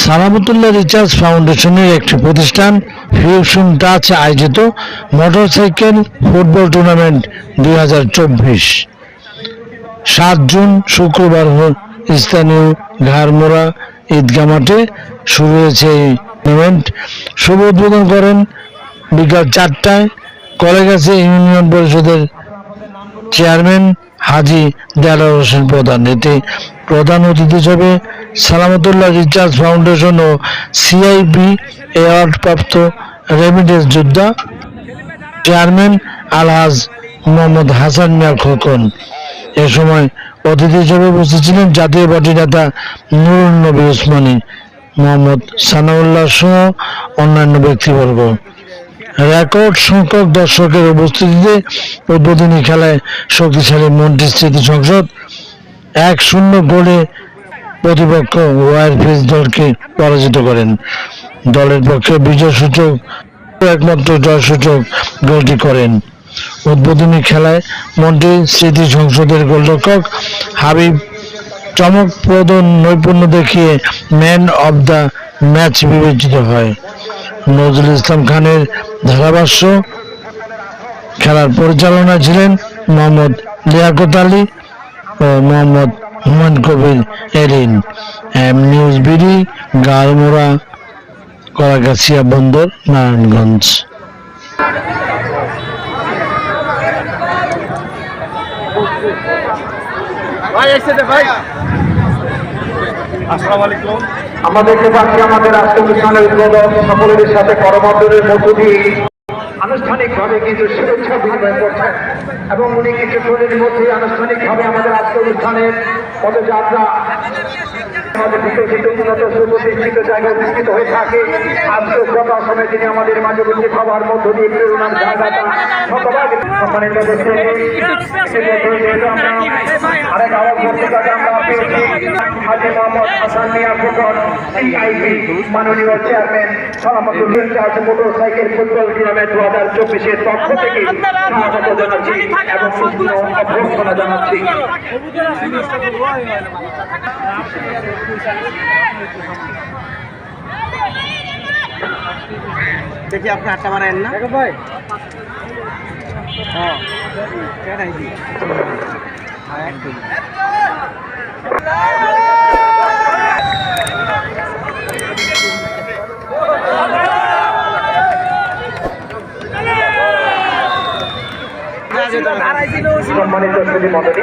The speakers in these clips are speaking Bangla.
সালামতুল্লাহ রিচার্জ ফাউন্ডেশনের একটি প্রতিষ্ঠান ফিউশন টাচ আয়োজিত মোটরসাইকেল ফুটবল টুর্নামেন্ট দুই সাত জুন, শুক্রবার স্থানীয় ঘাড়মোড়া ঈদগাহ মাঠে শুরু হয়েছে এই টুর্নামেন্ট। শুভ উদ্বোধন করেন বিকাল চারটায় কলেগাছি ইউনিয়ন পরিষদের চেয়ারম্যান হাজি দেলার হোসেন প্রধান। এতে প্রধান অতিথি হিসেবে সালামতুল্লাহ রিচার্জ ফাউন্ডেশন ও সিআইবি অ্যাওয়ার্ড প্রাপ্ত রেমিডেন্স যোদ্ধা চেয়ারম্যান আলহাজ মোহাম্মদ হাসান মিয়া খোকন। এ সময় অতিথি হিসেবে উপস্থিত ছিলেন জাতীয় পার্টি নেতা নুরুল নবী ওসমানী মোহাম্মদ সানাউল্লাহ সহ অন্যান্য ব্যক্তিবর্গ। রেকর্ড সংখ্যক দর্শকের উপস্থিতিতে উদ্বোধনী খেলায় শক্তিশালী মন্ত্রী স্মৃতি সংসদ। এক শূন্য গোলে প্রতিপক্ষ ওয়ার ফিজ দলকে পরাজিত করেন। দলের পক্ষে বিজয় সূচক একমাত্র জয় সূচক গোলটি করেন। উদ্বোধনী খেলায় মন্ত্রী স্মৃতি সংসদের গোলরক্ষক হাবিব চমকপ্রদ নৈপুণ্য দেখিয়ে ম্যান অব দ্য ম্যাচ বিবেচিত হয়। নজরুল ইসলাম খানের ধারাভাষ্য খেলার পরিচালনা ছিলেন মোহাম্মদ লিয়াকত আলী ও Mohammad Human Kabir Erin. M News BD, Galmora Kalagachhia Bandar, Narayanganj. আমাদেরকে বাকি আমাদের আজকে অনুষ্ঠানের উদ্বোধন সকলের সাথে করমর্দনের মধ্য দিয়ে আনুষ্ঠানিকভাবে কিন্তু শুভেচ্ছা বিনিময় করছেন। এবং উনি কিছু কিছুক্ষণের মধ্যে আনুষ্ঠানিকভাবে আমাদের আজকে অনুষ্ঠানের পদযাত্রা আমাদের বিকশিত উন্নত সুপ্রতিষ্ঠিত জায়গায় হয়ে থাকে যত তিনি আমাদের মাঝে উপস্থিত হওয়ার মধ্য দিয়ে প্রেরণার জায়গাটা শতভাগ সম্মানিত ব্যক্তিকে ইতিমধ্যে যেহেতু আমরা আরেক আওয়াজ বক্তৃতাকে আমরা পেয়েছি হাজি মোহাম্মদ হাসান মিয়া ফুকন সিআইপি মাননীয় chairman Salamatullah charge motorcycle football tournament দু হাজার চব্বিশের পক্ষ থেকে স্বাগত জানাচ্ছি এবং অভ্যর্থনা জানাচ্ছি দেখি আপনি আটটা মারেন না? ভাই। হ্যাঁ। সম্মানিত সুদী মন্ডলী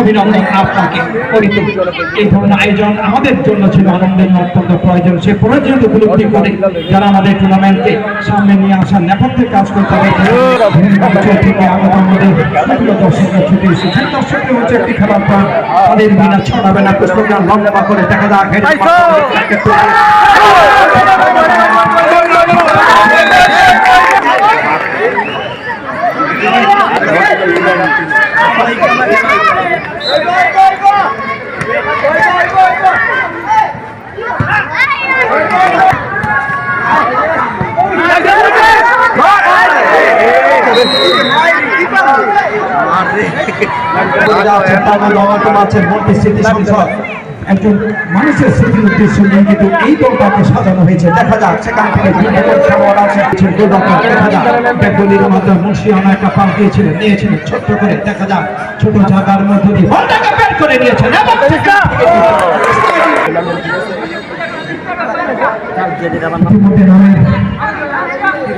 অভিনন্দন আপনাকে করিত এই ধরনের আয়োজন আমাদের জন্য ছিল আনন্দের অত্যন্ত প্রয়োজন। সে প্রয়োজন উপলব্ধি করে যারা আমাদের টুর্নামেন্টকে সামনে নিয়ে আসার নেপথ্যে কাজ করতে আগত আমাদের দর্শকরা ছুটে এসেছেন। দর্শকরা হচ্ছে একটি খেলার প্রাণ। তাদের বিনা ছড়াবে না লম্বা করে দেখা যাক। ছাপ্পান্ন নবাত্তর আছে ভোট স্থিতি সংসদ একজন মানুষের স্মৃতির উদ্দেশ্য নিয়ে কিন্তু এই দলটাকে সাজানো হয়েছে। দেখা যাক, সেখান থেকে একটা ছোট্ট করে। ছোট করে ইতিমধ্যে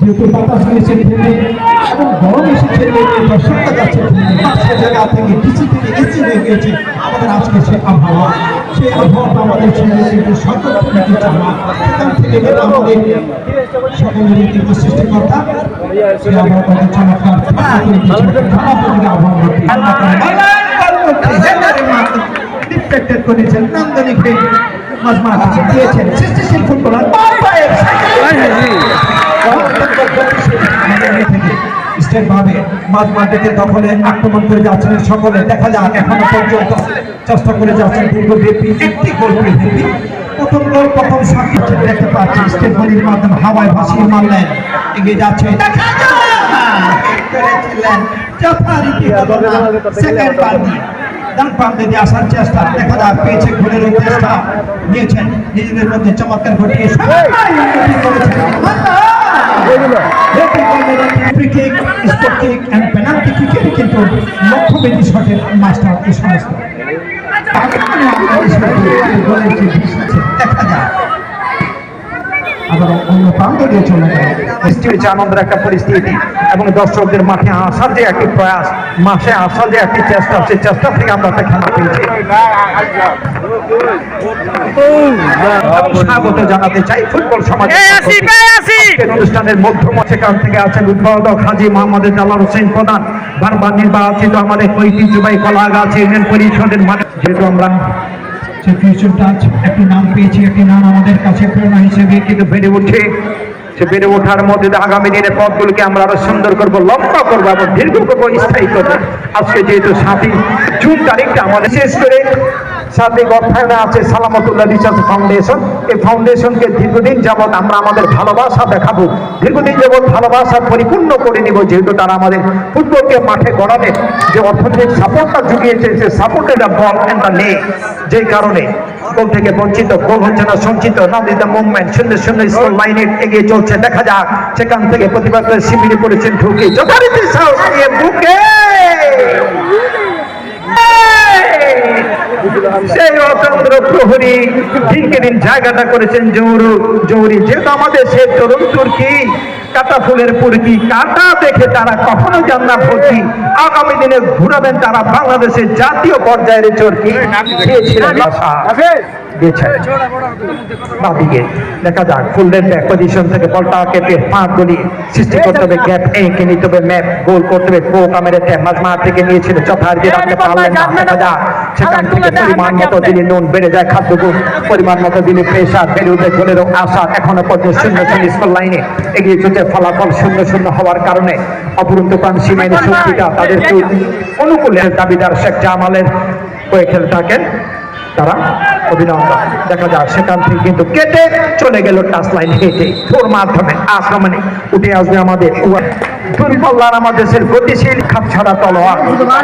যেহেতু বাতাস হয়েছে থেমে এবং গরম এসেছে দর্শকরা যাচ্ছে। সে জায়গা থেকে ডিসি থেকে এসি হয়ে গিয়েছে আমাদের আজকে সে আবহাওয়া সেই আবহাওয়াটা আমাদের শরীরে কিন্তু সকল কিন্তু সেখান থেকে যেন আমাদের সকলের কিন্তু সৃষ্টিকর্তা চমৎকার থেকে আবহাওয়া ঠান্ডা করে ডিফেক্টেড করেছেন নান্দনিককে মাজমা দিয়েছেন সৃষ্টিশীল ফুটবলার স্টেট ভাবে মাঝ মার্কেটের দখলে আক্রমণ করে যাচ্ছেন সকলে। দেখা যাক এখনও পর্যন্ত চেষ্টা করে যাচ্ছেন পূর্বব্যাপী একটি গোল পৃথিবী প্রথম গোল প্রথম সাক্ষী দেখতে পাচ্ছি স্টেট বলির মাধ্যমে হাওয়ায় ভাসিয়ে মারলেন। এগিয়ে যাচ্ছে। দেখা যাক! করেছিলেন যথারীতি সেকেন্ড বার নিয়ে ডান প্রান্তে দিয়ে আসার চেষ্টা। দেখা যাক পেয়েছে ঘুরের চেষ্টা। নিয়েছেন। নিজেদের মধ্যে চমৎকার ঘটিয়ে করেছেন free kick spot kick and penalty সমস্ত দেখা যায় আবার অন্য প্রান্ত দিয়ে চলে গেল। সৃষ্টি হয়েছে আনন্দের একটা পরিস্থিতি এবং দর্শকদের মাঠে আসার যে একটি প্রয়াস মাঠে আসার যে একটি চেষ্টা সেই চেষ্টা থেকে আমরা একটা খেলা পেয়েছি। স্বাগত জানাতে চাই ফুটবল সমাজ অনুষ্ঠানের মধ্যম সেখান থেকে আছেন উদ্বোধক হাজি মোহাম্মদ জালাল হোসেন প্রধান। বারবার নির্বাচিত আমাদের ঐতিহ্যবাহী কলাগাছ ইউনিয়ন পরিষদের মাঠে। যেহেতু আমরা সে ফিউচার টাচ একটি নাম পেয়েছি, একটি নাম আমাদের কাছে প্রেরণা হিসেবে। কিন্তু বেড়ে উঠে সে বেড়ে ওঠার মধ্যে আগামী দিনে পথগুলোকে আমরা আরও সুন্দর করব, লম্বা করব এবং দীর্ঘ করব স্থায়ী করব। আজকে যেহেতু সাতই জুন তারিখটা আমাদের শেষ করে সাথে অর্থায়নে আছে সালামতুল্লাহ রিসার্চ ফাউন্ডেশন এই ফাউন্ডেশনকে দীর্ঘদিন যাবৎ আমরা আমাদের ভালোবাসা দেখাবো। দীর্ঘদিন যাবৎ ভালোবাসা পরিপূর্ণ করে নিব, যেহেতু তারা আমাদের ফুটবলকে মাঠে গড়াবে। যে অর্থনৈতিক সাপোর্টটা জুগিয়েছে, সে সাপোর্টের বল অ্যান্ড নেই যেই কারণে গোল থেকে বঞ্চিত, গোল হচ্ছে না, সঞ্চিত। নাম দ্য মুভমেন্ট সুন্দর সুন্দর স্কোর লাইনে এগিয়ে চলছে। দেখা যাক, সেখান থেকে প্রতিবাদ করে শিবিরে পড়েছেন ঢুকে। যথারীতি সাহস নিয়ে বুকে সেই অতন্ত্র প্রহরী দিনকে দিন জায়গাটা করেছেন জৌরু। জৌরি যেহেতু আমাদের সে তরুণ তুর্কি কাটা ফুলের পুরকি কাটা দেখে তারা কখনো যান না ভর্তি আগামী দিনে ঘুরাবেন তারা বাংলাদেশের জাতীয় পর্যায়ের চর্কি। খেয়েছিলেন আশা দিয়েছেন বাদিকে দেখা যাক ব্যাক পজিশন থেকে বলটা কেটে গলি সৃষ্টি করতে হবে। গ্যাপ এঁকে নিতে হবে ম্যাপ গোল করতে হবে। কামেরেতে মাঝমাঠ থেকে নিয়েছিল রাখতে পারলেন না দেখা যাক। সেখান থেকে পরিমাণ মতো দিলে নুন বেড়ে যায় খাদ্যগুণ পরিমাণ মতো দিলে প্রেশার বেড়ে উঠে গোলেরও আশা এখনও পর্যন্ত শূন্য শূন্য স্কোর লাইনে। এগিয়ে চলছে ফলাফল শূন্য শূন্য হওয়ার কারণে। অপরন্ত প্রাণ শক্তিটা তাদেরকে অনুকূলে দাবিদার শেখ জামালের হয়ে খেলে থাকেন। তারা অভিনন্দন। দেখা যাক, সেখান থেকে কিন্তু কেটে চলে গেল টাচ লাইন হেঁটে। তোর মাধ্যমে আক্রমণে উঠে আসবে আমাদের দুর্বল্লার আমাদের দেশের গতিশীল খাপ ছাড়া তলোয়ার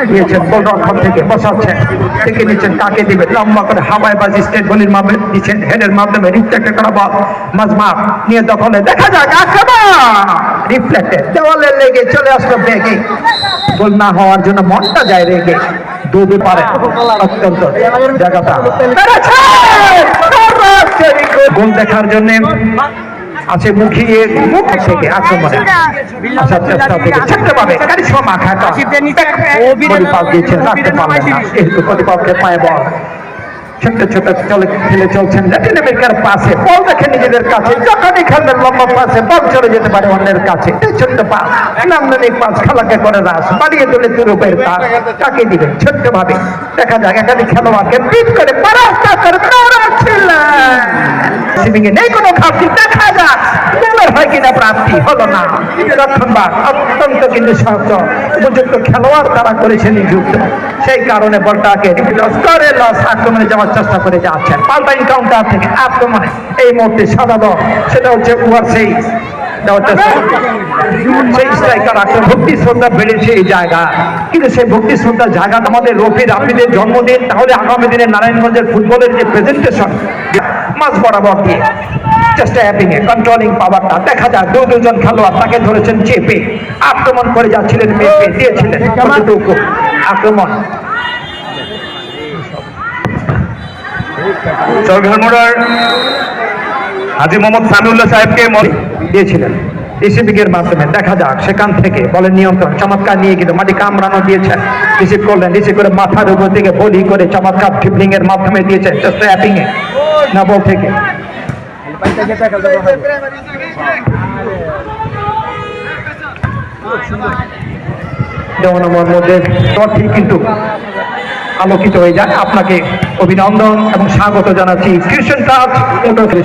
দিয়েছেন গোলরক্ষক থেকে বসাচ্ছেন থেকে নিচ্ছেন কাকে দিবে লম্বা করে হাওয়ায় বাজি স্টেট গলির মাধ্যমে দিচ্ছেন হেডের মাধ্যমে রিফ্লেক্ট করা বল মাজমাপ নিয়ে দখলে দেখা যাক আক্রমণ! রিফ্লেক্টেড দেওয়ালে লেগে চলে আসলো বেগে গোল না হওয়ার জন্য মনটা যায় রেগে ডুবে পারে। অত্যন্ত জায়গাটা। গোল দেখার জন্য আছে মুখিয়ে মুখ থেকে আক্রমণে আসার চেষ্টা থেকে ছেড়তে পাবে কারিশমা মাখা প্রতিপাল দিয়েছেন রাখতে পারলেন না। যেহেতু প্রতিপক্ষের পায়ে বল। ছোট্ট ছোট চলে খেলে চলছেন। ল্যাটিন আমেরিকার পাশে। বল দেখে নিজেদের কাছে। যখনই খেলবেন লম্বা পাশে বল চলে যেতে পারে অন্যের কাছে। এই ছোট্ট পাস নান্দনিক পাস খেলাকে করে রাস। বাড়িয়ে তুলে তুরুপের তার। কাকে দিবেন ছোট্ট ভাবে দেখা যাক একাধিক খেলোয়াড়কে পিট করে পরাস্ত করে সিমিংয়ে নেই কোনো ঘাটতি দেখা যাক। গোলের হয় কিনা প্রাপ্তি, হলো না। রক্ষণবাদ অত্যন্ত কিন্তু সহজ, উপযুক্ত খেলোয়াড় তারা করেছেন নিযুক্ত। সেই কারণে বলটাকে লস করে লস আক্রমণে যাওয়ার চেষ্টা করে যাচ্ছেন। পাল্টা ইনকাউন্টার থেকে আক্রমণে এই মুহূর্তে সাদা দল, সেটা হচ্ছে উয়ার সেই বেড়েছে এই জায়গা। কিন্তু সেই জায়গা আমাদের জন্মদিন, তাহলে আগামী দিনে নারায়ণগঞ্জের ফুটবলের যে প্রেজেন্টেশন মাঝ বরাবর দিয়ে এ কন্ট্রোলিং পাওয়ারটা দেখা যায় দু দুজন খেলোয়াড় তাকে ধরেছেন চেপে। আক্রমণ করে যাচ্ছিলেন মেপে দিয়েছিলেন আক্রমণ? হাজি মোহাম্মদ সামিউল্লাহ সাহেবকে দিয়েছিলেন। রিসিভিং এর মাধ্যমে। দেখা যাক, সেখান থেকে বলের নিয়ন্ত্রণ চমৎকার নিয়ে কিন্তু মাটি কামড়ানো দিয়েছেন। রিসিভ করলেন রিসিভ করে মাথার উপর থেকে বলি করে চমৎকার ড্রিবলিং এর মাধ্যমে দিয়েছেন এ। না, বল থেকে। কিন্তু আলোকিত হয়ে যায়। আপনাকে অভিনন্দন এবং স্বাগত জানাচ্ছি কৃষ্ণ কাজ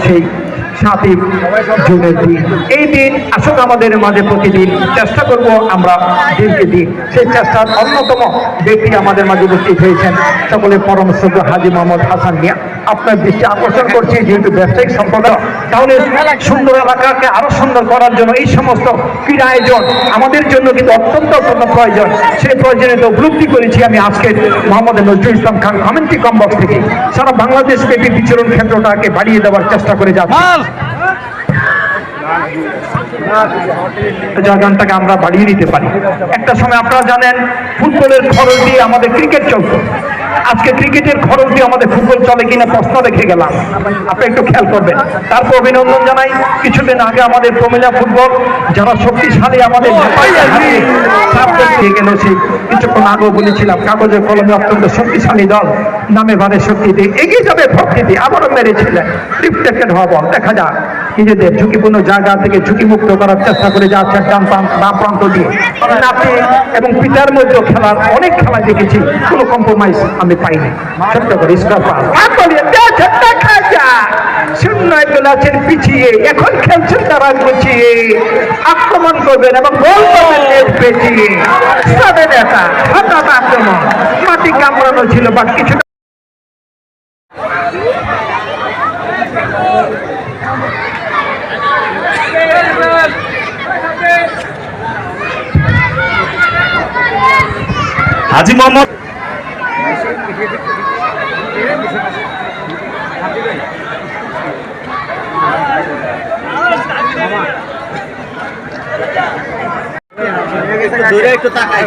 সেই সাতই জুনের দিন। এই দিন আসলে আমাদের মাঝে প্রতিদিন চেষ্টা করব আমরা দিনকে দিন। সেই চেষ্টার অন্যতম ব্যক্তি আমাদের মাঝে উপস্থিত হয়েছেন। সকলে পরম শ্রদ্ধ হাজি মোহাম্মদ হাসান মিয়া। আপনার দৃষ্টি আকর্ষণ করছি যেহেতু ব্যবসায়িক সম্পর্ক তাহলে সুন্দর এলাকাকে আরও সুন্দর করার জন্য এই সমস্ত ক্রীড়া আয়োজন আমাদের জন্য কিন্তু অত্যন্ত অত্যন্ত প্রয়োজন। সেই প্রয়োজনীয়তা উপলব্ধি করেছি আমি আজকে মোহাম্মদ নজরুল ইসলাম খান কমিউনিটি কমবক্স থেকে। সারা বাংলাদেশ ব্যাপী বিচরণ ক্ষেত্রটাকে বাড়িয়ে দেওয়ার চেষ্টা করে যাচ্ছি। জায়গাটাকে আমরা বাড়িয়ে নিতে পারি। একটা সময় আপনারা জানেন ফুটবলের খরচ দিয়ে আমাদের ক্রিকেট চলতো। আজকে ক্রিকেটের খরচ দিয়ে আমাদের ফুটবল চলে কিনা প্রশ্ন রেখে গেলাম। আপনি একটু খেয়াল করবেন। তারপর অভিনন্দন জানাই। কিছুদিন আগে আমাদের প্রমিলা ফুটবল যারা শক্তিশালী আমাদের গেল সেই কিছুক্ষণ আগেও বলেছিলাম কাগজের কলমে অত্যন্ত শক্তিশালী দল নামে ভারে শক্তি দিয়ে এগিয়ে যাবে দিয়ে আবারও মেরেছিলেন। রিফ্লেক্টেড হওয়া বল দেখা যাক। নিজেদের ঝুঁকিপূর্ণ জায়গা থেকে ঝুঁকিমুক্ত করার চেষ্টা করে যাচ্ছেন ডান বাম প্রান্ত দিয়ে। নাতি এবং পিতার মধ্যে খেলার অনেক খেলা দেখেছি, কোনো কম্প্রোমাইজ আমি পাইনি। পিছিয়ে। এখন তারা আক্রমণ হঠাৎ আক্রমণ। মাটি ছিল বা কিছু হাজি মোহাম্মদ দূরে একটু তাকাই।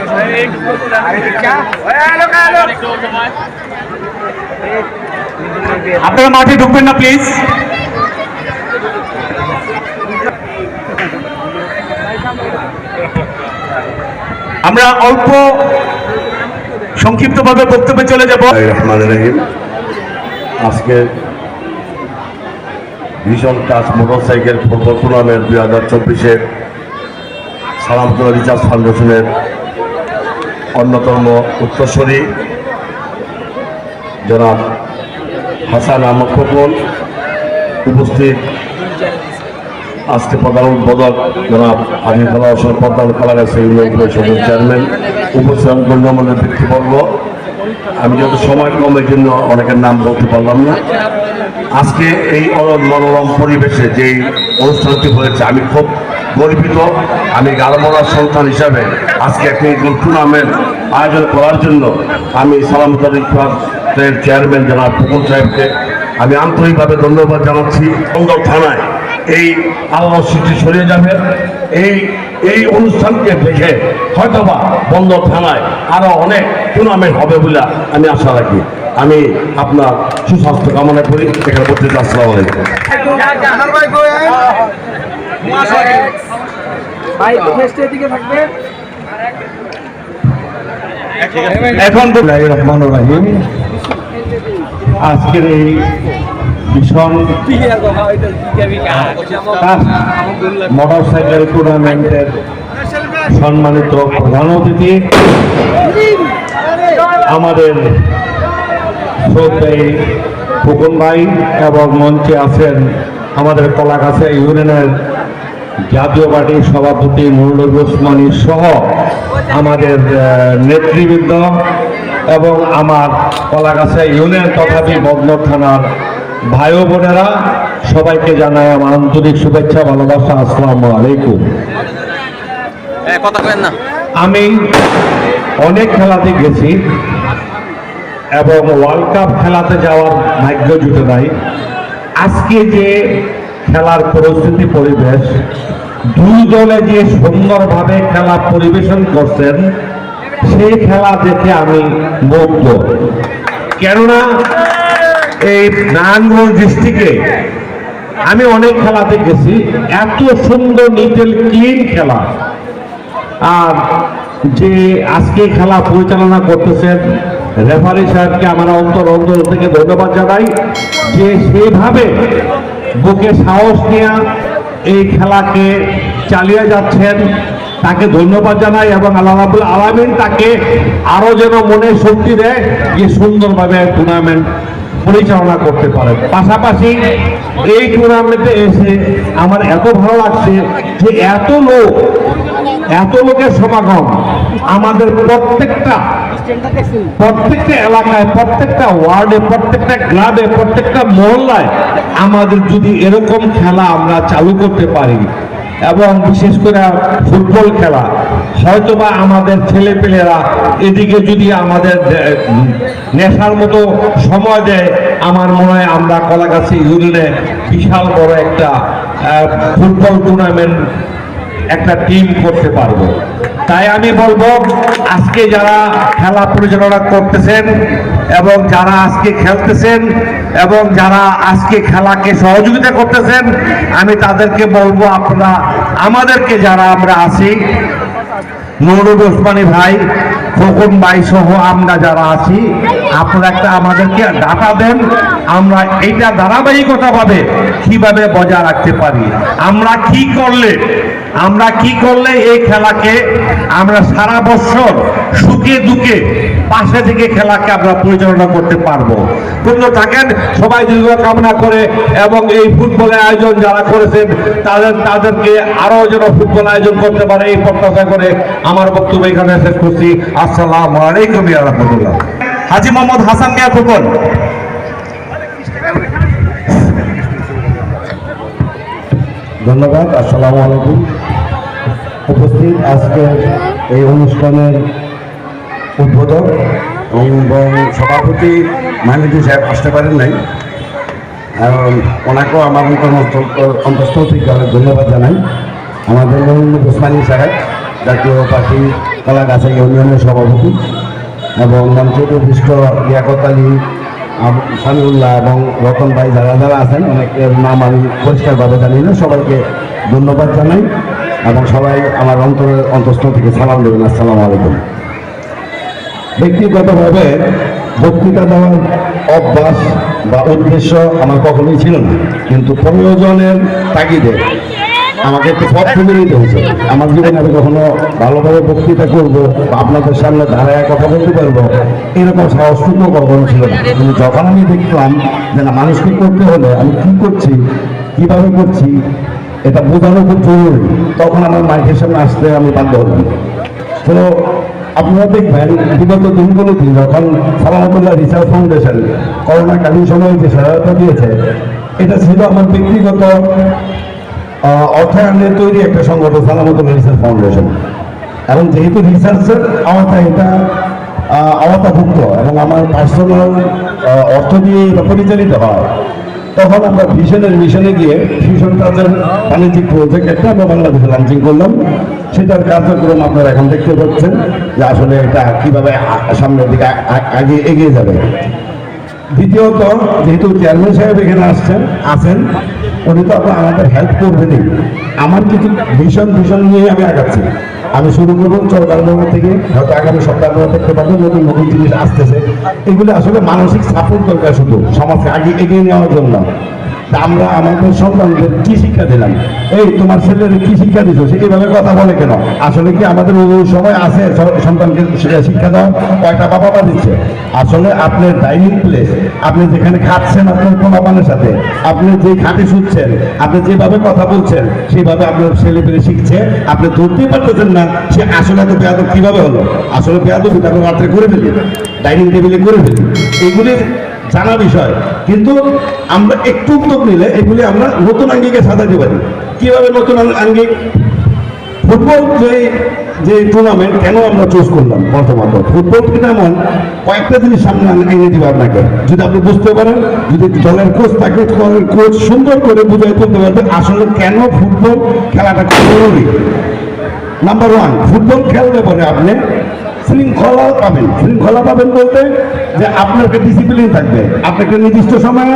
আপনারা মাঠে ঢুকবেন না প্লিজ আমরা অল্প সংক্ষিপ্তভাবে বক্তব্যে চলে যাব। আজকে ভীষণ টাচ মোটরসাইকেল ফুটবল টুর্নামেন্ট দুই হাজার চব্বিশের সালামতুল্লাহ রিচার্জ ফাউন্ডেশনের অন্যতম উত্তরস্বরী জনাব হাসান আহমদ খোকন উপস্থিত আজকে প্রধান উদ্বোধক জনাব হাজি খেলা হোসেন প্রধান খেলাগাছা ইউনিয়ন পরিষদের চেয়ারম্যান, উপস্থিত গণ্যমান্য ব্যক্তিবর্গ। আমি যত সময় কমের জন্য অনেকের নাম বলতে পারলাম না। আজকে এই মনোরম পরিবেশে যেই অনুষ্ঠানটি হয়েছে, আমি খুব গর্বিত। আমি গারমোড়ার সন্তান হিসাবে আজকে একটি টুর্নামেন্ট আয়োজন করার জন্য আমি সালামত রিফাতের চেয়ারম্যান জনাব ফুকুল সাহেবকে আমি আন্তরিকভাবে ধন্যবাদ জানাচ্ছি। থানায় এই আল্লাহ সৃষ্টি সরিয়ে যাবে। এই এই অনুষ্ঠানকে দেখে হয়তোবা বন্ধ থানায় আরও অনেক টুর্নামেন্ট হবে বলে আমি আশা রাখি। আমি আপনার সুস্বাস্থ্য কামনা করি। এখানে বলতে আসসালামু আলাইকুম। এখন রহমান রাহিম। আজকের এই ভীষণ মোটর সাইকেল টুর্নামেন্টের সম্মানিত প্রধান অতিথি আমাদের শ্রদ্ধেয় ফুকন ভাই এবং মঞ্চে আছেন আমাদের কলাগাছা ইউনিয়নের জাতীয় পার্টির সভাপতি নুরুল ওসমানী সহ আমাদের নেতৃবৃন্দ এবং আমার কলাগাছা ইউনিয়ন তথাপি বদনর থানার ভাই ও বোনেরা সবাইকে জানাই আমার আন্তরিক শুভেচ্ছা ভালোবাসা আসসালামু আলাইকুম। আমি অনেক খেলাতে গেছি এবং ওয়ার্ল্ড কাপ খেলাতে যাওয়ার ভাগ্য জুটে নাই। আজকে যে খেলার পরিস্থিতি পরিবেশ দুই দলে যে সুন্দরভাবে খেলা পরিবেশন করছেন সেই খেলা দেখে আমি মুগ্ধ। কেননা এই নারায়ণগঞ্জ ডিস্ট্রিক্টে আমি অনেক খেলাতে গেছি। এত সুন্দর নিটেল ক্লিন খেলা। আর যে আজকে খেলা পরিচালনা করতেছেন রেফারি সাহেবকে আমরা অন্তর অন্তর থেকে ধন্যবাদ জানাই যে সেইভাবে বুকে সাহস নিয়ে এই খেলাকে চালিয়ে যাচ্ছেন, তাকে ধন্যবাদ জানাই এবং আল্লাহ রাবুল আলমিন তাকে আরও যেন মনে শক্তি দেয় যে সুন্দরভাবে টুর্নামেন্ট পরিচালনা করতে পারেন পাশাপাশি এই টুর্নামেন্টে এসে আমার এত ভালো লাগছে যে এত লোক, এত লোকের সমাগম আমাদের প্রত্যেকটা প্রত্যেকটা এলাকায়, প্রত্যেকটা ওয়ার্ডে, প্রত্যেকটা ক্লাবে, প্রত্যেকটা মহল্লায় আমাদের যদি এরকম খেলা আমরা চালু করতে পারি, এবং বিশেষ করে ফুটবল খেলা হয়তোবা আমাদের ছেলেপেলেরা এদিকে যদি আমাদের নেশার মতো সময় দেয়, আমার মনে হয় আমরা কলাগাছি ইউনিয়নে বিশাল বড় একটা ফুটবল টুর্নামেন্ট একটা টিম করতে পারব। তাই আমি বলব, আজকে যারা খেলা পরিচালনা করতেছেন এবং যারা আজকে খেলতেছেন এবং যারা আজকে খেলাকে সহযোগিতা করতেছেন, আমি তাদেরকে বলব, আপনারা, আমাদেরকে যারা আমরা আছি নুরুল ওসমানী ভাই, খোকন ভাই সহ আমরা যারা আছি, আপনারা একটা আমাদেরকে ডাটা দেন, আমরা এইটা ধারাবাহিকতাভাবে কীভাবে বজায় রাখতে পারি। আমরা কি করলে, আমরা কি করলে এই খেলাকে আমরা সারা বছর সুখে দুঃখে পাশে থেকে খেলাকে আমরা পরিচালনা করতে পারব। পূর্ণ থাকেন, সবাই দীর্ঘ কামনা করে এবং এই ফুটবলের আয়োজন যারা করেছেন, তাদের, তাদেরকে আরও যেন ফুটবল আয়োজন করতে পারে, এই প্রত্যাশা করে আমার বক্তব্য এখানে শেষ করছি। আসসালামু আলাইকুম রাহমাতুল্লাহ। হাজি মোহাম্মদ হাসান মিয়া খোকন। ধন্যবাদ, আসসালামু আলাইকুম। উপস্থিত আজকের এই অনুষ্ঠানের উদ্বোধক এবং সভাপতি মাহিদি সাহেব আসতে পারেন নাই। ওনাকেও আমার অন্তঃস্থল থেকে অনেক ধন্যবাদ জানাই। আমাদের মহিনুল ওসমানী সাহেব, জাতীয় পার্টি কলাগাছা ইউনিয়নের সভাপতি এবং মঞ্চের বিশিষ্ট লিয়াকত আলী সামিউল্লাহ এবং রতন ভাই যারা যারা আছেন অনেকের নাম আমি পরিষ্কারভাবে জানি না, সবাইকে ধন্যবাদ জানাই এবং সবাই আমার অন্তরের অন্তঃস্থল থেকে সালাম দেবেন। আসসালামু আলাইকুম। ব্যক্তিগতভাবে বক্তৃতা দেওয়ার অভ্যাস বা উদ্দেশ্য আমার কখনোই ছিল না। কিন্তু প্রয়োজনের তাগিদে আমাকে একটু পথ খুঁজে নিতে হয়েছে। আমার জীবনে আমি কখনো ভালোভাবে বক্তৃতা করব বা আপনাদের সামনে ধারায় কথা বলতে পারব, এরকম সাহসটুকু কখনো ছিল না। কিন্তু যখন আমি দেখলাম যে না, মানুষকে করতে হলে আমি কি করছি, কীভাবে করছি, এটা বোঝানো খুব জরুরি। তখন আমার মাইকের সামনে আসতে আমি বাধ্য হলাম। তো আপনারা দেখবেন বিগত দিনগুলোতে যখন সালামতুল্লাহ রিসার্চ ফাউন্ডেশন করোনাকালীন সময়ে যে সহায়তা দিয়েছে, এটা ছিল আমার ব্যক্তিগত অর্থায়নে তৈরি একটা সংগঠন, সালামতুল্লাহ রিসার্চ ফাউন্ডেশন। এবং যেহেতু রিসার্চের আওতায় এটা আওতাভুক্ত এবং আমার পার্সোনাল অর্থ দিয়ে এটা পরিচালিত হয় তখন আমরা ভিশনের মিশনে গিয়ে ভিশন কাজের বাণিজ্যিক প্রজেক্ট একটা আমরা বাংলাদেশে লঞ্চিং করলাম। সেটার কার্যক্রম আপনারা এখন দেখতে পাচ্ছেন যে আসলে এটা কীভাবে সামনের দিকে আগে এগিয়ে যাবে। দ্বিতীয়ত, যেহেতু চেয়ারম্যান সাহেব এখানে আসছেন, আছেন, উনি তো আপনার আমাদের হেল্প করবেনই। আমার কিছু ভীষণ ভীষণ নিয়ে আমি আগাচ্ছি। আমি শুরু করব চৌকালবেলা থেকে। হয়তো আগামী নম্বর দেখতে পারব, নতুন নতুন জিনিস আসতেছে। এগুলো আসলে মানসিক সাপোর্ট দরকার শুধু। সমাজকে আগে এগিয়ে নেওয়ার জন্য। আমরা আমাদের সন্তানদের কি শিক্ষা দিলাম? এই, তোমার ছেলের কি শিক্ষা দিছো? সে এইভাবে কথা বলে কেন? আসলে কি আমাদের ওই সময় আছে সন্তানকে শিক্ষা দেওয়া কয়টা বাবা মা দিচ্ছে? আসলে আপনার ডাইনিং প্লেস আপনি যেখানে খাচ্ছেন আপনার পোলাপানের সাথে, আপনি যে খাটে শুচ্ছেন, আপনি যেভাবে কথা বলছেন, সেইভাবে আপনার ছেলে পেলে শিখছে, আপনি ধরতেই পারতেছেন না সে আসলে এত পেয়াদব কীভাবে হলো? আসলে পেয়াদব তাকে রাত্রে করে ফেলি, ডাইনিং টেবিলে করে ফেলি। এগুলি জানা বিষয়। কিন্তু আমরা একটু উদ্যোগ নিলে এগুলি আমরা নতুন আঙ্গিকে সাজাতে পারি। কীভাবে নতুন আঙ্গিক? ফুটবল যে যে টুর্নামেন্ট কেন আমরা চুজ করলাম প্রথমত ফুটবল টুর্নামেন্ট কয়েকটা জিনিস সামনে এনে দিবে আপনাকে। যদি আপনি বুঝতে পারেন, যদি দলের কোচ থাকে কোচ সুন্দর করে বুঝাই তুলতে পারবে আসলে কেন ফুটবল খেলাটা খুব জরুরি। নাম্বার ওয়ান ফুটবল খেললে পরে আপনি শৃঙ্খলা পাবেন। শৃঙ্খলা পাবেন বলতে যে আপনার একটা ডিসিপ্লিন থাকবে। আপনাকে নির্দিষ্ট সময়ে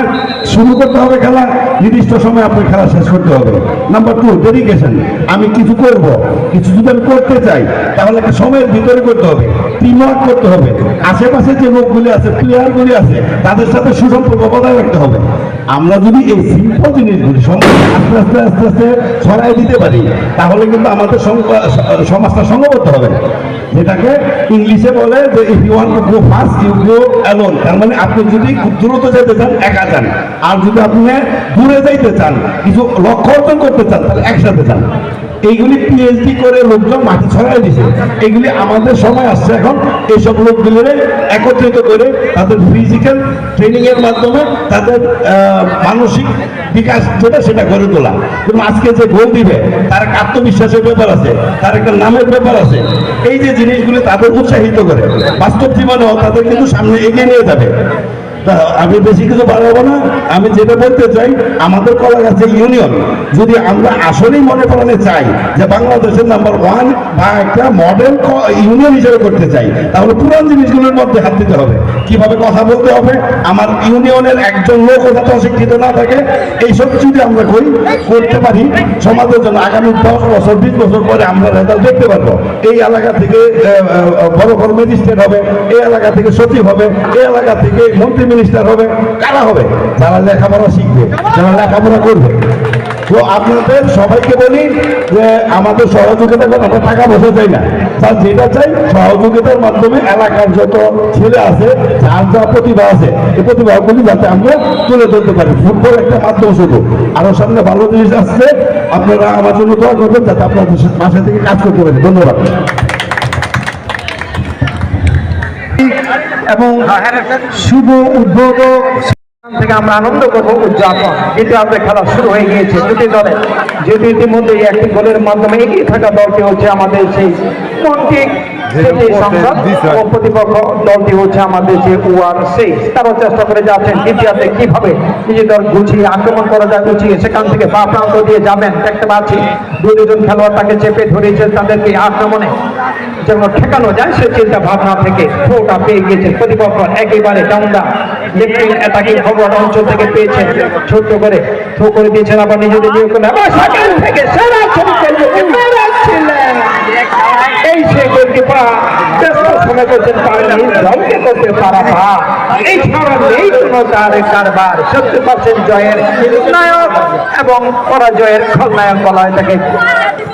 শুরু করতে হবে খেলা, নির্দিষ্ট সময়ে আপনার খেলা শেষ করতে হবে। নাম্বার টু ডেডিকেশন আমি কিছু করব, কিছু যদি আমি করতে চাই, তাহলে একটা সময়ের ভিতরে করতে হবে। টিম ওয়ার্ক করতে হবে। আশেপাশে যে লোকগুলি আছে প্লেয়ারগুলি আছে, তাদের সাথে সুসম্পর্ক বজায় রাখতে হবে। আমরা যদি এই সিম্পল জিনিসগুলি আস্তে আস্তে আস্তে আস্তে ছড়াই দিতে পারি, তাহলে কিন্তু আমাদের সমাজটা সংঘবদ্ধ হবে। যেটাকে ইংলিশে বলে যে if you want to go fast you go alone তার মানে আপনি যদি দ্রুত যেতে চান, একা যান। আর যদি আপনি দূরে যাইতে চান, কিছু লক্ষ্য অর্জন করতে চান, তাহলে একসাথে যান। এইগুলি পিএইচডি করে লোকজন মাটি ছড়াই দিছে। এগুলি আমাদের সময় আসছে এখন। এইসব লোকগুলিরে একত্রিত করে তাদের ফিজিক্যাল ট্রেনিংয়ের মাধ্যমে তাদের মানসিক বিকাশ যেটা, সেটা গড়ে তোলা। কিন্তু আজকে যে গোল দিবে, তার একটা আত্মবিশ্বাসের ব্যাপার আছে, তার একটা নামের ব্যাপার আছে। এই যে জিনিসগুলি তাদের উৎসাহিত করে, বাস্তব জীবনেও তাদের কিন্তু সামনে এগিয়ে নিয়ে যাবে। আমি বেশি কিছু বাড়াবো না। আমি যেটা বলতে চাই, আমাদের কলাগাছি ইউনিয়ন। যদি আমরা আসলেই মনে প্রাণে চাই যে বাংলাদেশের নাম্বার ওয়ান বা একটা মডেল ইউনিয়ন হিসেবে করতে চাই, তাহলে পুরান জিনিসগুলোর মধ্যে হাত দিতে হবে। কীভাবে কথা বলতে হবে? আমার ইউনিয়নের একজন লোক যাতে অশিক্ষিত না থাকে, এইসব যদি আমরা করি, করতে পারি, সমাজের জন্য আগামী দশ বছর, বিশ বছর পরে আমরা রেজাল্ট দেখতে পারব। এই এলাকা থেকে বড় বড় ম্যাজিস্ট্রেট হবে, এই এলাকা থেকে সচিব হবে, এই এলাকা থেকে মন্ত্রী মিনিস্টার হবে, কারা হবে? যারা লেখাপড়া শিখবে যারা লেখাপড়া করবে। তো আপনাদের সবাইকে বলি যে আমাদের সহযোগিতা করে আমরা টাকা পয়সা চাই না। তার যেটা চাই, সহযোগিতার মাধ্যমে এলাকার যত ছেলে আছে, যার যা প্রতিভা আছে, এই প্রতিভাগুলি যাতে আমরা তুলে ধরতে পারি। ফুটবল একটা মাধ্যম শুধু। আরও সামনে ভালো জিনিস আসছে, আপনারা আমার জন্য দোয়া করবেন যাতে আপনাদের পাশে থেকে কাজ করতে পারি। ধন্যবাদ। এবং শুভ উদ্বোধক থেকে আমরা আনন্দ উদযাপন। ইতিহাসে খেলা শুরু হয়ে গিয়েছে। দুটি যেটি ইতিমধ্যে একটি গোলের মাধ্যমে এগিয়ে থাকা দলটি হচ্ছে আমাদের সেই প্রতিপক্ষ দলটি হচ্ছে আমাদের যে সেই তারাও চেষ্টা করে যাচ্ছেন ইতিহাসে কীভাবে নিজেদের গুছিয়ে আক্রমণ করা যায়, গুছিয়ে সেখান থেকে বা প্রান্ত দিয়ে যাবেন, দেখতে পাচ্ছি। দুজন খেলোয়াড় তাকে চেপে ধরেছেন তাদেরকে আক্রমণে। যেন ঠেকানো যায় সে চিন্তা ভাবনা থেকে থ্রোটা পেয়ে গিয়েছেন প্রতিপক্ষ একেবারে ডাউনডা পেয়েছেন। ছোট্ট করে করে সরাসরি এই এই তার কারবার। জয়ের নায়ক এবং পরাজয়ের খলনায়ক বলা হয় তাকে।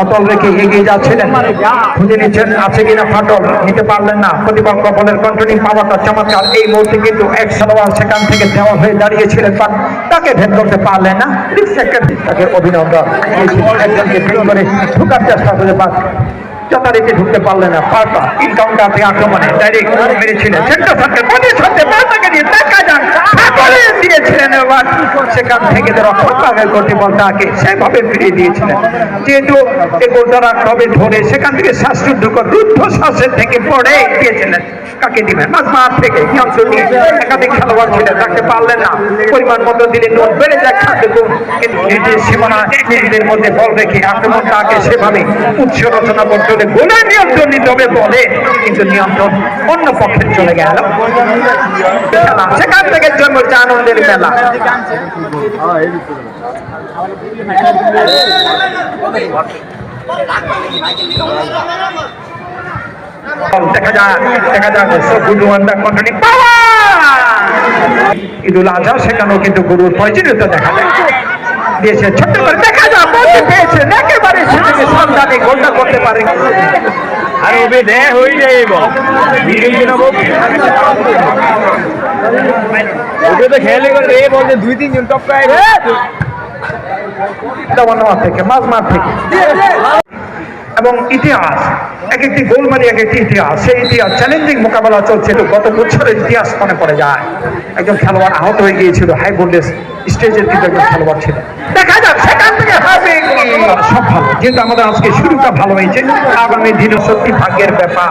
অটল রেখে এগিয়ে যাচ্ছিলেন। খুঁজে নিচ্ছেন, আছে কিনা ফাটল, নিতে পারলেন না। প্রতিপক্ষ বলের কন্ট্রোলিং পাওয়াটা চমৎকার। এই মুহূর্তে কিন্তু এক সালোয়ার সেখান থেকে দেওয়া হয়ে দাঁড়িয়েছিলেন তাকে ভেদ করতে পারলেন না। তাকে অভিনন্দন। করে ঢুকার চেষ্টা করে যথারীতি ঢুকতে পারলেন না পাল্টা। ইনকাউন্টার থেকে আক্রমণে ডাইরেক্ট মেরেছিলেন। সেন্টার সার্কেল পাল্টাকে দেখা যান দিয়েছিলেন এবার। সেখান থেকে তো রক্ষণভাগের কর্তৃপক্ষকে সেভাবে ফিরিয়ে দিয়েছিলেন। যেহেতু এই গোলটা রাখতে হবে ধরে সেখান থেকে শ্বাসরুদ্ধ রুদ্ধ শ্বাসের থেকে পড়ে গিয়েছিলেন। কাকে দিবেন? থেকে নিয়ন্ত্রণ একাধিক খেলোয়াড় ছিলেন রাখতে পারলেন না। পরিমাণ মতো দিলে নোট বেড়ে যায় খাদ্য গুণ কিন্তু নিজের সীমানা নিজেদের মধ্যে বল রেখে আক্রমণটাকে সেভাবে উৎস রচনা করতে হলে গোলের নিয়ন্ত্রণ নিতে হবে বলে কিন্তু নিয়ন্ত্রণ অন্য পক্ষে চলে গেল। সেখান থেকে জন্ম আনন্দের মেলা। ঈদুল আজহা, সেখানেও কিন্তু গুরুর প্রয়োজনীয়তা দেখা যায়। দিয়েছে। ছোট্ট করে দেখা যাক বলতে পেয়েছে। একেবারে সেটাকে সাবধানে গোলটা করতে পারে। আর ওবে দে হয়ে যাইব ওকে তো খেলে করে এ বলতে দুই তিনজন টপকায়। থেকে মাঝ মাঠ থেকে। এবং ইতিহাস, এক একটি গোল মানে এক একটি ইতিহাস। সেই ইতিহাস চ্যালেঞ্জিং মোকাবেলা চলছিল গত বছরের ইতিহাস মনে পড়ে যায়। একজন খেলোয়াড় আহত হয়ে গিয়েছিল হাই ভোল্টেজ স্টেজের কিন্তু একজন খেলোয়াড় ছিল দেখা যাক, সেখান থেকে হবে সব ভালো, কিন্তু আমাদের আজকে শুরুটা ভালো হয়েছে। আগামী দিনে সত্যি ভাগ্যের ব্যাপার।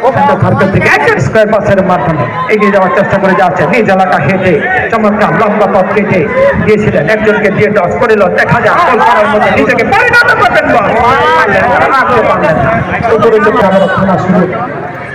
ওখানে সার্কেল থেকে একটা স্কোয়ার পাসের মাধ্যমে এগিয়ে যাওয়ার চেষ্টা করে যাচ্ছে নিজ এলাকা হেঁটে চমৎকার লম্বা পথ কেটে দিয়েছিলেন একজনকে দিয়ে টস করিল দেখা যায় গোল করার মধ্যে নিজেকে পরিণত করতেন বল খেলা শুরু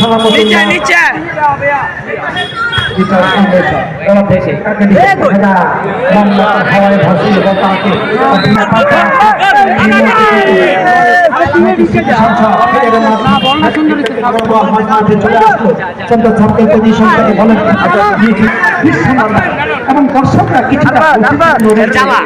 সভাপতি নিচে এবং দর্শকরা কিছুটা চালা।